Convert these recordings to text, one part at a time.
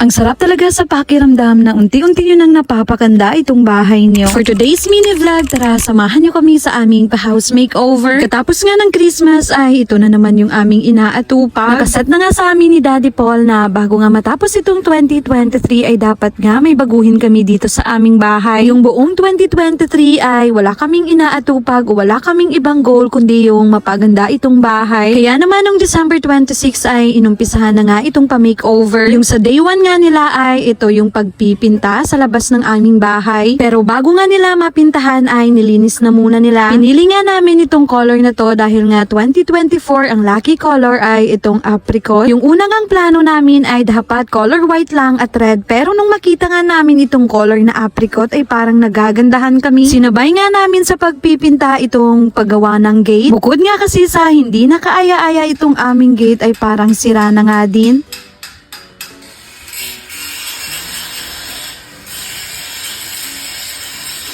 Ang sarap talaga sa pakiramdam na unti-unti nyo nang napapakanda itong bahay niyo. For today's mini vlog, tara samahan nyo kami sa aming pa-house makeover. Katapos nga ng Christmas ay ito na naman yung aming inaatupag. Nakaset na nga sa amin ni Daddy Paul na bago nga matapos itong 2023 ay dapat nga may baguhin kami dito sa aming bahay. Yung buong 2023 ay wala kaming inaatupag o wala kaming ibang goal kundi yung mapaganda itong bahay. Kaya naman nung December 26 ay inumpisahan na nga itong pa-makeover. Yung sa day 1 nga nila ay ito yung pagpipinta sa labas ng aming bahay. Pero bago nga nila mapintahan ay nilinis na muna nila. Pinili nga namin itong color na to dahil nga 2024 ang lucky color ay itong apricot. Yung unang ang plano namin ay dapat color white lang at red. Pero nung makita nga namin itong color na apricot ay parang nagagandahan kami. Sinabay nga namin sa pagpipinta itong paggawa ng gate. Bukod nga kasi sa hindi nakaaya-aya itong aming gate ay parang sira na nga din.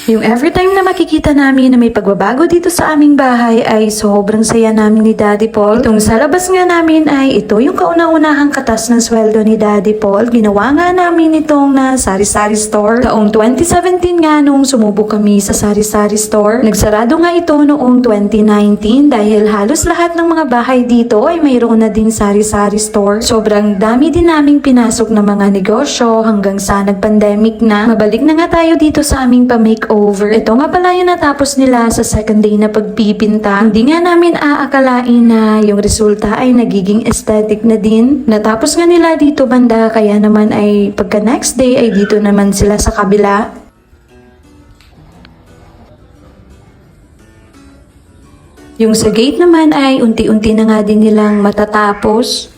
Yung every time na makikita namin na may pagbabago dito sa aming bahay ay sobrang saya namin ni Daddy Paul. Itong sa labas nga namin ay ito yung kauna-unahang katas ng sweldo ni Daddy Paul. Ginawa nga namin itong na sari-sari store. Taong 2017 nga nung sumubok kami sa sari-sari store. Nagsarado nga ito noong 2019 dahil halos lahat ng mga bahay dito ay mayroon na din sari-sari store. Sobrang dami din naming pinasok na mga negosyo hanggang sa nag-pandemic na. Mabalik na nga tayo dito sa aming pa-makeover. Ito nga pala yung natapos nila sa second day na pagpipinta. Hindi nga namin aakalain na yung resulta ay nagiging aesthetic na din. Natapos nga nila dito banda kaya naman ay pagka next day ay dito naman sila sa kabila. Yung sa gate naman ay unti-unti na nga din nilang matatapos.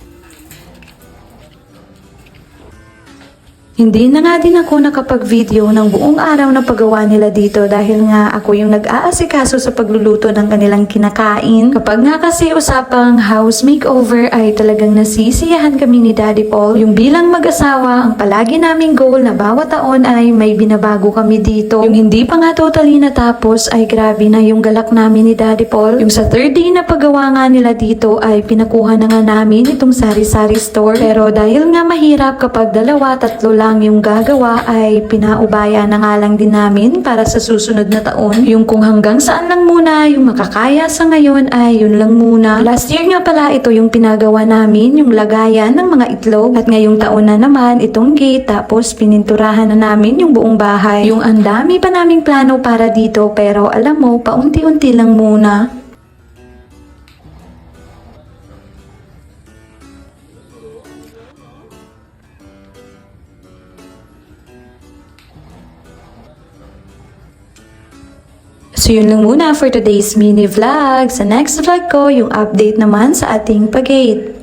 Hindi na nga din ako nakapag-video ng buong araw na paggawa nila dito dahil nga ako yung nag-aasikaso sa pagluluto ng kanilang kinakain. Kapag nga kasi usapang house makeover ay talagang nasisiyahan kami ni Daddy Paul. Yung bilang mag-asawa, ang palagi naming goal na bawat taon ay may binabago kami dito. Yung hindi pa nga totally natapos ay grabe na yung galak namin ni Daddy Paul. Yung sa third day na paggawa nga nila dito ay pinakuha na nga namin itong sari-sari store. Pero dahil nga mahirap kapag dalawa, tatlo lang yung gagawa ay pinaubaya na nga lang din namin para sa susunod na taon. Yung kung hanggang saan lang muna yung makakaya sa ngayon ay yun lang muna. Last year nga pala ito yung pinagawa namin, yung lagayan ng mga itlog. At ngayong taon na naman itong gate tapos pininturahan na namin yung buong bahay. Yung ang dami pa naming plano para dito pero alam mo, paunti-unti lang muna. So yun lang muna for today's mini vlog. Sa next vlog ko, yung update naman sa ating pag-gate.